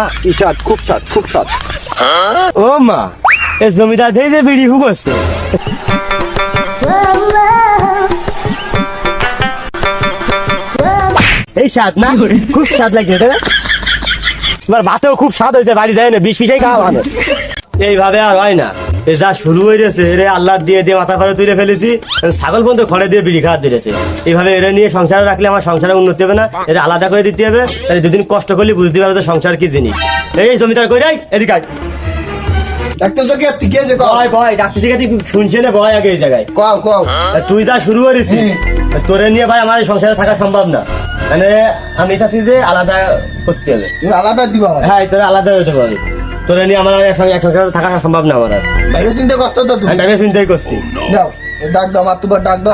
আহ কি স্বাদ খুব স্বাদ খুব স্বাদ। ও মা এ জমিদার যে বিড়ি ফুকছে এই স্বাদ না? খুব স্বাদ লাগছে তাই? এবার ভাতেও খুব স্বাদ হয়েছে বাড়ি যায় না বিষ ফিসাই খাওয়া ভালো। এইভাবে আর হয় না। এ যা শুরু হয়ে গেছে রে আল্লাহ দিয়ে দিয়ে মাথা পারে তুলে ফেলেছি ছাগল পর্যন্ত খড়ে দিয়ে বিড়ি খাওয়া দিয়েছে এইভাবে এরা নিয়ে সংসারে রাখলে আমার সংসারে উন্নতি হবে না এরা আলাদা করে দিতে হবে তাহলে দুদিন কষ্ট করলে বুঝতে পারবে সংসার কি জিনিস। এই জমিদার কই রাই এদিকে আয়। ভয় ভয় ডাক্তার তুই শুনছে না ভয় আগে এই জায়গায়। কও কও। তুই যা শুরু করেছিস তোরে নিয়ে ভাই আমার সংসারে থাকা সম্ভব না। মানে আমি চাচ্ছি যে আলাদা করতে হবে। আলাদা দিবা হ্যাঁ তোরা আলাদা হতে পারবে তোরে নিয়ে আমার আর এক- এক সংসারে থাকা সম্ভব না আমার আর। বাইরে চিন্তা করছ তো তুমি? আমি চিন্তাই করছি। দাও ডাক দাও মাতুবার ডাক দাও।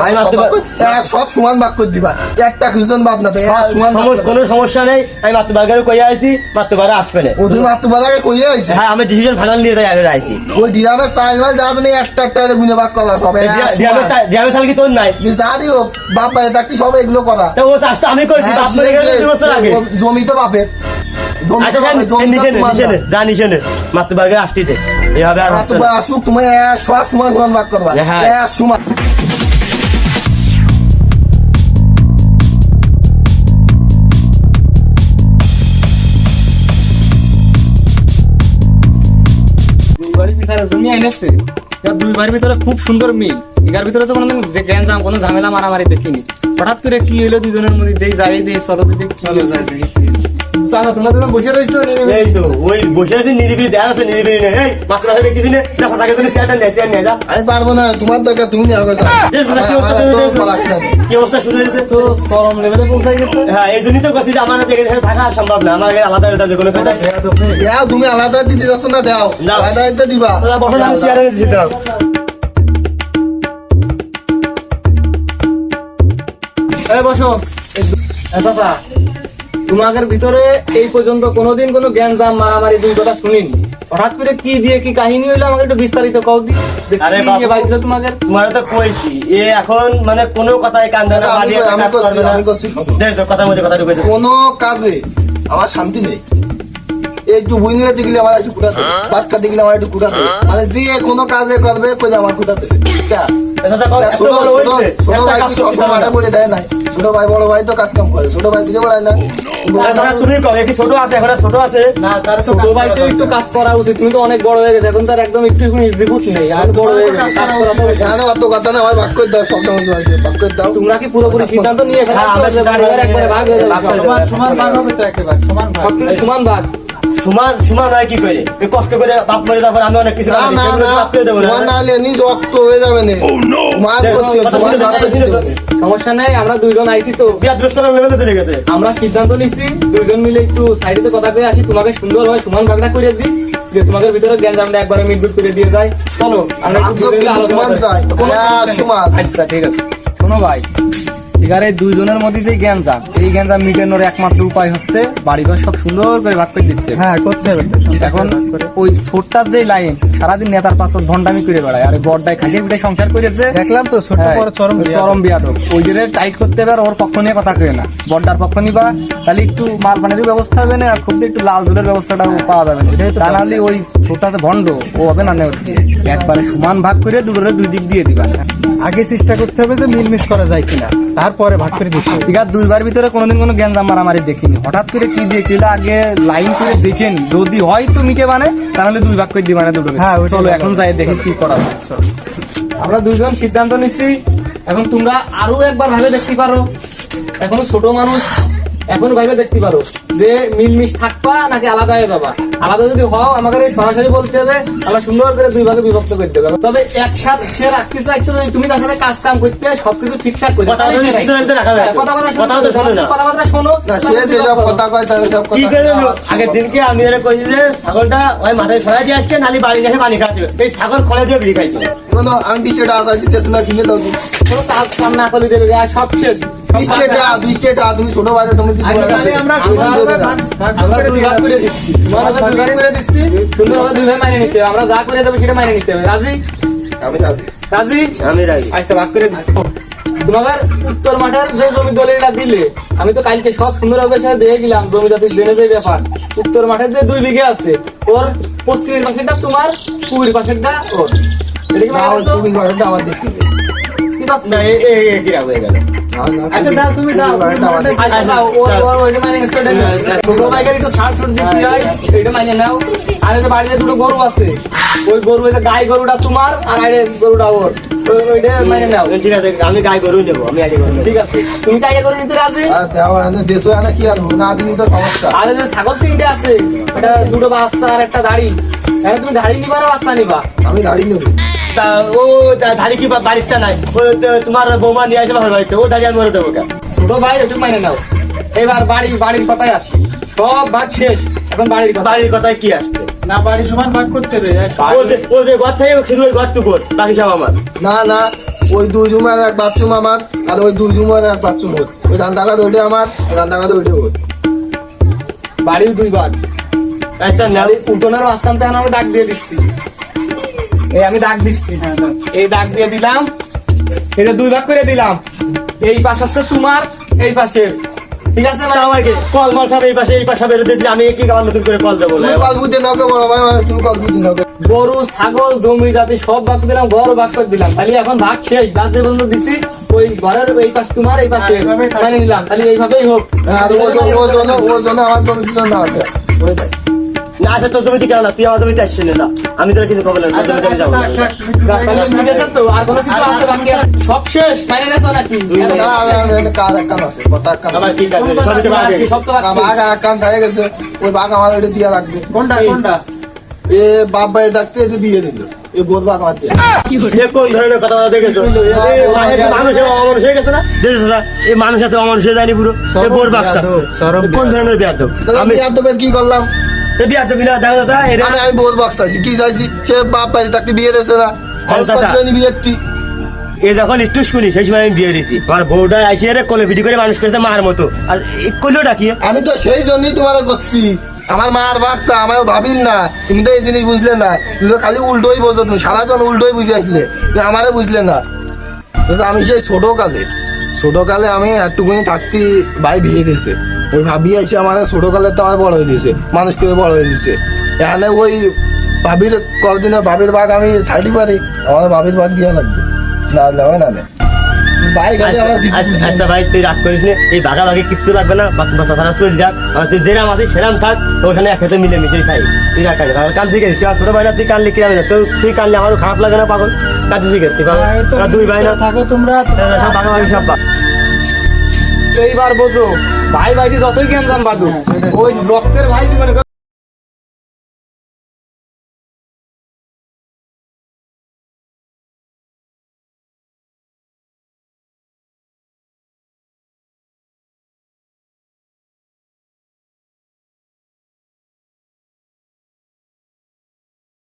সব সমান ভাগ করে দিবা। একটা বাদ না সমান কোনো সমস্যা নেই। আমি মাতৃবাগারে কইয়া আইছি আসবে না। ও তুমি কইয়ে আইছে। হ্যাঁ আমি ডিসিশন ফাইনাল নিয়ে যাই আগে আইছি। ওই ডিরামের মাল যা জানি একটা একটা করে গুনে ভাগ করা সব কি তোর নাই? যা দিও বাপ থাকতে সব এগুলো করা। তা ও চাষটা আমি করছি হ্যাঁ, বাপ জমি তো বাপের। জমি আচ্ছা তো যান, বাপের, জমি তো নিচে নে, তোমার নিচে নে, না। যা নিচে নে মাতৃবাগারে আসতিতে এভাবে আর হচ্ছে না। মাতুবার আসুক তুমি এ সব সমান সমান ভাগ করবা হ্যাঁ। এ সমান দুই বাড়ির ভিতরে জমি এনেছে এবার ভিতরে খুব সুন্দর মিল এগার ভিতরে তো কোনোদিন যে গ্যাঞ্জাম কোনো ঝামেলা মারামারি দেখিনি হঠাৎ করে কি হইল দুজনের মধ্যে দেই যাই দেই চলো দিদি কি হয়েছে? চাচা তোমরা দুজন বসে রয়েছো এই তো ওই বসে আছে নিরিবিলি দেখা আছে নিরিবিলি নেই এই মাত্র আছে দেখতেছি না দেখো তাকে তুমি নেই চেয়ার নেই যা আমি পারব না তোমার দরকার তুমি নিয়ে শোনা, কি অবস্থা শুরু হয়েছে? তো চরম লেভেলে পৌঁছাই গেছে হ্যাঁ এই জন্যই তো কছি যে আমার দেখে দেখে থাকা সম্ভব না আমার আলাদা আলাদা যে কোনো কথা দাও তুমি আলাদা দিতে যাচ্ছ না দাও দাও। আলাদা তো দিবা বসে আমি চেয়ারে দিচ্ছি তো এই বসো চাচা তোমাদের ভিতরে এই পর্যন্ত কোনোদিন কোনো গ্যাঞ্জাম মারামারি দুই কথা শুনিনি হঠাৎ করে কি দিয়ে কি কাহিনী হইল আমাকে একটু বিস্তারিত কও দি আরে বাবু। নিয়ে বাড়িতে তোমার তো কইছি এ এখন মানে কোনো কথাই কান ধরে আমি আমি কাজ করবে না। দেখ তো, কথার মধ্যে কথা ঢুকে। কোনো কাজে আমার শান্তি নেই এই একটু বই নিলে দেখলে আমার একটু কুটাতে খাতে গেলে আমার একটু কুটাতে মানে যে কোনো কাজে করবে কই আমার কুটাতে কে? আচ্ছা, তা ছোট ভাই কি সব পারে করে দেয় নাই। ছোট ভাই বড় ভাই তো কাজ কাম করে ছোট ভাই খুঁজে বেড়ায় না? আচ্ছা, তুমি কবে কি ছোট আছে? এখন ছোট আছে? না তার ছোট ভাইতে একটু কাজ করা উচিত তুমি তো অনেক বড় হয়ে গেছে এখন তার একদম একটু কোনো এক্সিকিউট নেই। আর বড় হয়ে গেছে কাজ করা তো জানো অত কথা না আমার ভাগ করে দাও শব্দ হয়েছে ভাগ করে দাও। তোমরা কি পুরোপুরি সিদ্ধান্ত নিয়ে হ্যাঁ, বাড়িঘর একবারে ভাগ হয়ে যাবে? সমান সমান ভাগ হবে তো একেবারে সমান ভাগ। সমান ভাগ। সমান সমান হয় কি করে কষ্ট করে বাপ মরে তারপর আমি অনেক কিছু না না না বাদ করে দেবো না। তোমার না হলে নিজ রক্ত হয়ে যাবে না করতে সমস্যা নেই আমরা দুইজন আইছি তো লেভেলে চলে গেছে আমরা সিদ্ধান্ত নিছি দুইজন মিলে একটু সাইডে কথা কয়ে আসি তোমাকে সুন্দর হয় সুমান ভাগটা করে দিই যে তোমাদের ভিতরে গ্যাঞ্জামটা একবারে মিটমিট করে দিয়ে যায় চলো আমরা সমান। চাই। হ্যাঁ। সমান। আচ্ছা ঠিক আছে শোনো ভাই এখানে দুইজনের মধ্যে যে গ্যাঞ্জাম এই গ্যাঞ্জাম মিটানোর একমাত্র উপায় হচ্ছে বাড়িঘর সব সুন্দর করে ভাগ করে দিচ্ছে হ্যাঁ করতে হবে এখন। ওই ছোটটার যে লাইন সারাদিন নেতার পাঁচ ভন্ডামি করে বেড়ায় আর বড়টাই খাটিয়ে পিঠে সংসার করেছে। দেখলাম তো ছোট হ্যাঁ, বড় চরম চরম বিয়াদব। ওই জন্য টাইট করতে হবে আর ওর পক্ষ নিয়ে কথা কয়ে না। বড়টার পক্ষ নিবা তাহলে একটু মাল পানির ব্যবস্থা হবে না? আর খুব একটু লাল ঝুলের ব্যবস্থাটা পাওয়া যাবে না। তা নাহলে ওই ছোটটা যে ভন্ড ও হবে না একবারে সমান ভাগ করে দুটোরে দুই দিক দিয়ে দিবা। আগে চেষ্টা করতে হবে যে মিলমিশ করা যায় কিনা। তারপরে ভাগ করে দিতে ঠিক আছে দুইবার ভিতরে কোনোদিন কোনো গ্যাঞ্জাম মারামারি দেখিনি। হঠাৎ করে কি দিয়ে আগে লাইন করে দেখেন যদি হয় তো মিটে মানে তাহলে দুই ভাগ করে দিবা না দুটো হ্যাঁ, চলো এখন যাই দেখি কি করা যায় চলো। আমরা দুজন সিদ্ধান্ত নিচ্ছি এখন তোমরা আরও একবার ভাবে দেখতে পারো এখনও ছোট মানুষ এখনও ভাবে দেখতে পারো যে মিলমিশ থাকবা নাকি আলাদা হয়ে যাবা? আলাদা যদি হও আমাকে সরাসরি বলতে হবে আমরা সুন্দর করে দুই ভাগে বিভক্ত করে দেবে। তবে একসাথে সে রাখতে চাইতে যদি তুমি তার সাথে কাজ কাম করতে সবকিছু ঠিকঠাক করতে কথা। কথা কথা কথা তো শোনো কথা কথা শোনো না। সে যেসব কথা কয় সব কি করে হলো? দিনকে আমি এর কইছি যে ছাগলটা ওই মাঠে সরাই দিয়ে আসকে নালি বাড়ি এসে পানি হবে। এই ছাগল খলে দিয়ে বিড়ি খাইছে। কোনো আমি বিষয়টা আসা দিতেছি না কিনে দাও। কাজ কাম না করলে দেবে আর সব শেষ। টাকা বিশ টাকা তুমি ছোট ভাইতে তুমি দিতে আচ্ছা, পারবে তাহলে না। আমরা আমি আমরা তোমার ভাগে দুই ভাগ করে দিচ্ছি সুন্দরভাবে দুই ভাগ মাইনে নিতে হবে আমরা যা করে দেবো সেটা মাইনে নিতে হবে রাজি আমি রাজি রাজি আমি রাজি আচ্ছা ভাগ করে দিচ্ছি তোমাদের উত্তর মাঠের যে জমি দলিলটা দিলে আমি তো কালকে সব সুন্দরভাবে সাথে দিয়ে গেলাম জমি জাতির জেনে যে ব্যাপার উত্তর মাঠের যে দুই বিঘে আছে ওর পশ্চিমের পাশেরটা তোমার পূবের পাশেরটা ওর এটা কি মানে আমার দেখতে। কি? না এ এ এ হয়ে গেল আচ্ছা, দাও, তুমি দাও, তুমি আচ্ছা দাও, ওর ওর ওইটা মানে নিশ্চয় এটা নিও। ছোট ভাইকে একটু ছাড় ছুট দিতে হয় এটা মানে নাও। আর এই বাড়িতে দুটো গরু আছে ওই গরু এই গাই গরুটা তোমার আর আইডে গরুটা ওর। ওইটা মানে নাও। ঠিক আছে আমি গায়ে গরু নেব আমি গরু ঠিক আছে। তুমি নিতে রাজি? আর এনে দেশে কি আনব না দিন তো সমস্যা। আর যে ছাগল তিনটে আছে এটা দুটো বাচ্চা আর একটা দাড়ি। তুমি দাড়ি নিবা না বাচ্চা নিবা? আমি গাড়ি নেব। তা ও ধাড়ি কি বাড়িতে নাই। ও তোমার বৌমা নিয়ে আসবে আমার বাড়িতে ও দাঁড়িয়ে আমি মরে দেবো ছোট ভাই একটু মানে নাও। এবার বাড়ি বাড়ির কথায় আসি। সব ভাগ শেষ এখন বাড়ির বাড়ির কথায় কি আসবে? না বাড়ি সমান ভাগ করতে দে। ও যে ও যে ঘর থেকে শুধু ওই ঘরটুকু ওর, বাকি সব আমার। না না ওই দুই রুম আর এক বাথরুম আমার আর ওই দুই রুম আর এক বাথরুম ওর। ওই রান্নাঘর ওইটা আমার রান্নাঘর ওইটা ওর। বাড়ির দুই ভাগ আচ্ছা না নালে উঠোনের মাঝখান থেকে আমি ডাক দিয়ে দিচ্ছি। এই আমি ডাক দিচ্ছি। এই ডাক দিয়ে দিলাম। এটা দুই ভাগ করে দিলাম। এই পাশ হচ্ছে তোমার এই পাশের। ঠিক আছে আমাকে কল মল সব এই পাশে এই পাশে আমি কি আবার নতুন করে কল দেবো। তুমি কল বুঝতে নাও কে বড় ভাই মানে তুমি কল বুঝতে নাও গরু ছাগল জমি জাতি সব ভাগ দিলাম ঘর ভাগ করে দিলাম। খালি এখন ভাগ শেষ যার যে বন্ধু দিছি ওই ঘরের এই পাশ তোমার এই পাশে। মানে নিলাম খালি এইভাবেই হোক। আর ও জন- আমার আছে। না আচ্ছা তোর জমিতে কেন না? তুই আমার জমিতে আসছিস না। আমি তোর কিছু খবর না। থাক, থাক, তুমি তাহলে ঠিক আছে তো আর কোনো কিছু আছে বাকি আছে? সব শেষ নাকি? কাজ আছে কথা তো বাড়ি। সব তো বাঘ আর এক গেছে ওই বাঘ আমার ওইটা দিয়া লাগবে কোনটা কোনটা? এ বাপ ভাই ডাকতে এতে বিয়ে দিল এ বোধ বাঘ আমার দিয়ে। এ কোন ধরনের কথা দেখেছ মানুষ অমানুষ হয়ে গেছে না? দেখেছ না এই মানুষ এত অমানুষ হয়ে যায়নি পুরো। এ বোর চরম কোন ধরনের আমি কি করলাম? বিনা দেখা যাচ্ছে এরা। আমি আমি বোধ বাক্স আছি কি চাইছি? সে বাপ ভাই ডাকতে বিয়ে দিয়েছে না। খরচ। পাতি বিয়ের তুই। এ যখন একটু শুনি সেই সময় আমি বিয়ে দিয়েছি। আমার বউটা কোলে ভিডি করে মানুষ করেছে মার মতো। আর কইলো ডাকি আমি তো সেই জন্যই তোমার করছি। আমার মার বাচ্চা আমার ভাবিন না। তুমি তো এই জিনিস বুঝলে না। তুমি তো খালি উল্টোই বোঝো তুমি। সারাজন উল্টোই বুঝে আসলে। তুমি আমারে বুঝলে না। আমি সেই ছোট কালে ছোট কালে আমি একটুকুনি থাকতে ভাই বিয়ে দিয়েছে। ওই ভাবি এসে আমার ছোট কালে তো আমার বড় হয়ে দিয়েছে মানুষ করে বড় হয়ে দিয়েছে এখানে ওই ভাবির কদিনে ভাবির ভাগ আমি ছাড়ি পারি আমার ভাবির ভাগ দিয়া লাগবে। না যাবে না আচ্ছা না। আচ্ছা ভাই তুই রাগ করিস না। এই বাঘি কিছু লাগবে না বা তোমার চাষারা চলে যাক আর তুই যেরাম আছিস সেরাম থাক ওখানে একসাথে তুই রাগ কাটে কাল থেকে তুই ছোট তুই কানলে তুই কানলে আমারও খারাপ লাগে না পাগল? কাঁদতে শিখে তুই দুই ভাই না? থাকো তোমরা সব বাঘ। এইবার বোঝো। ভাই ভাই যতই জ্ঞান জান বাদু ওই রক্তের ভাই জীবনে